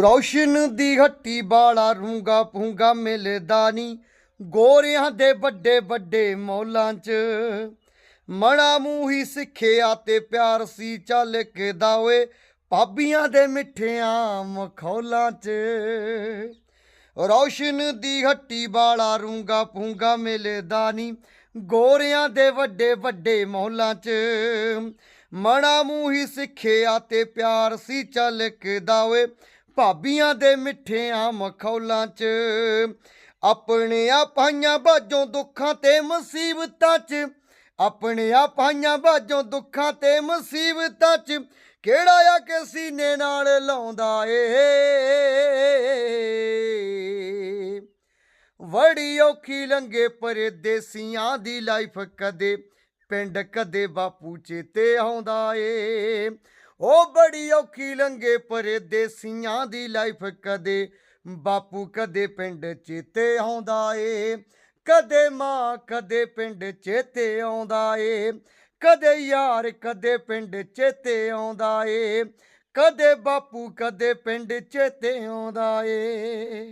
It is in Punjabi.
ਰੌਸ਼ਨ ਦੀ ਹੱਟੀ ਬਾਲਾ ਰੂੰਗਾ ਪੂੰਗਾ ਮਿਲਦਾ ਨੀ। ਗੋਰਿਆਂ ਦੇ ਵੱਡੇ ਵੱਡੇ ਮੌਲਾਂ 'ਚ ਮਣਾ ਮੂੰਹੀ ਸਿੱਖਿਆ ਤੇ ਪਿਆਰ ਸੀ ਚੱਲ ਕੇ ਦਾਵੇ ਭਾਬੀਆਂ ਦੇ ਮਿੱਠਿਆਂ ਮਖੌਲਾਂ 'ਚ ਰੌਸ਼ਨ ਦੀ ਹੱਟੀ ਬਾਲਾ ਰੂੰਗਾ ਪੂੰਗਾ ਮਿਲਦਾ ਨੀ। ਗੋਰਿਆਂ ਦੇ ਵੱਡੇ ਵੱਡੇ ਮੌਲਾਂ 'ਚ ਮਣਾ ਮੂੰਹੀ ਸਿੱਖਿਆ ਤੇ ਪਿਆਰ ਸੀ ਚੱਲ ਕੇ ਦਾਵੇ ਭਾਬੀਆਂ ਦੇ ਮਿੱਠਿਆਂ ਮਖੌਲਾਂ 'ਚ, ਆਪਣੇ ਪਾਈਆਂ ਬਾਝੋਂ ਦੁੱਖਾਂ ਤੇ ਮੁਸੀਬਤਾਂ 'ਚ, ਆਪਣੇ ਪਾਈਆਂ ਬਾਝੋਂ ਦੁੱਖਾਂ ਤੇ ਮੁਸੀਬਤਾਂ 'ਚ, ਕਿਹੜਾ ਆ ਕੇ ਸੀਨੇ ਨਾਲ ਲਾਉਂਦਾ ਏ? ਵੜੀ ਔਖੀ ਲੰਗੇ ਪਰਦੇਸੀਆਂ ਦੀ ਲਾਈਫ ਕਦੇ ਪਿੰਡ ਕਦੇ ਬਾਪੂ ਚੇਤੇ ਆਉਂਦਾ ਏ। ਉਹ ਬੜੀ ਔਖੀ ਲੰਗੇ ਪਰੇ ਪਰਦੇਸੀਆਂ ਦੀ ਲਾਈਫ ਕਦੇ ਬਾਪੂ ਕਦੇ ਪਿੰਡ ਚੇਤੇ ਆਉਂਦਾ ਏ, ਕਦੇ ਮਾਂ ਕਦੇ ਪਿੰਡ ਚੇਤੇ ਆਉਂਦਾ ਏ, ਕਦੇ ਯਾਰ ਕਦੇ ਪਿੰਡ ਚੇਤੇ ਆਉਂਦਾ ਏ, ਕਦੇ ਬਾਪੂ ਕਦੇ ਪਿੰਡ ਚੇਤੇ ਆਉਂਦਾ ਏ।